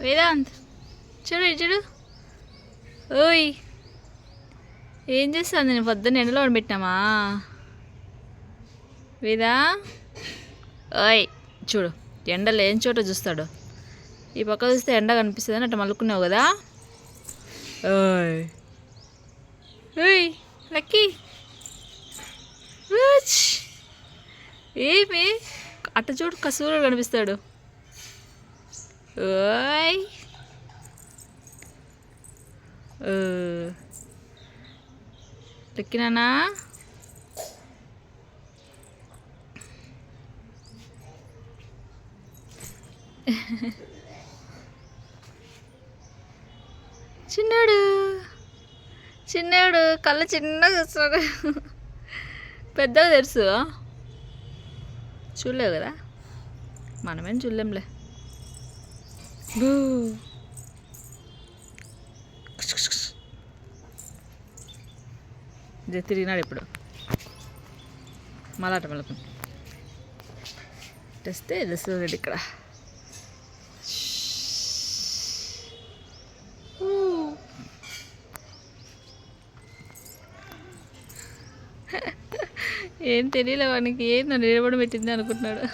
వేదాంత్ చూడు చూడు. ఓయ్ ఏం చేస్తుంది? నేను పొద్దున్న ఎండలో పెట్టినామా వేదా? ఓయ్ చూడు ఎండ ఏం చోట చూస్తాడు. ఈ పక్క చూస్తే ఎండ కనిపిస్తుంది అట్లా మలుకున్నావు కదా? ఓయ్. ఓయ్ లక్కీ. ఏమి? అట్ట చూడు కసూరుడు కనిపిస్తాడు. ఓయ్ ఓ. లక్కినానా చిన్నాడు. చిన్నాడు కళ్ళు చిన్నగా చూస్తున్నాడు. పెద్దగా తెలుసు. చూడలేవు కదా? మనమేం చూడలేంలే. బూ. ఇదే తిరిగినాడు ఇప్పుడు. మలాట మలకు తెస్తే ఇది ఇక్కడ. ఏం తెలియలే వానికి ఏం నన్ను నిలబడి పెట్టింది అనుకుంటున్నాడు.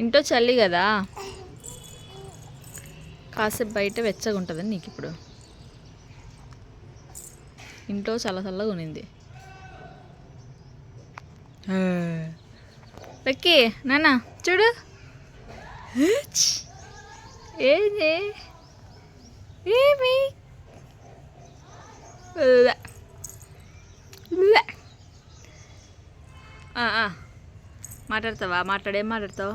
ఇంట్లో చల్లి కదా. కాసేపు బయట వెచ్చగా ఉంటుందని నీకు ఇప్పుడు ఇంట్లో చాలా చల్లగా ఉన్నింది. లక్కీ నాన్న చూడు. ఏది? ఏమి. మాట్లాడతావా? మాట్లాడేం మాట్లాడతావు?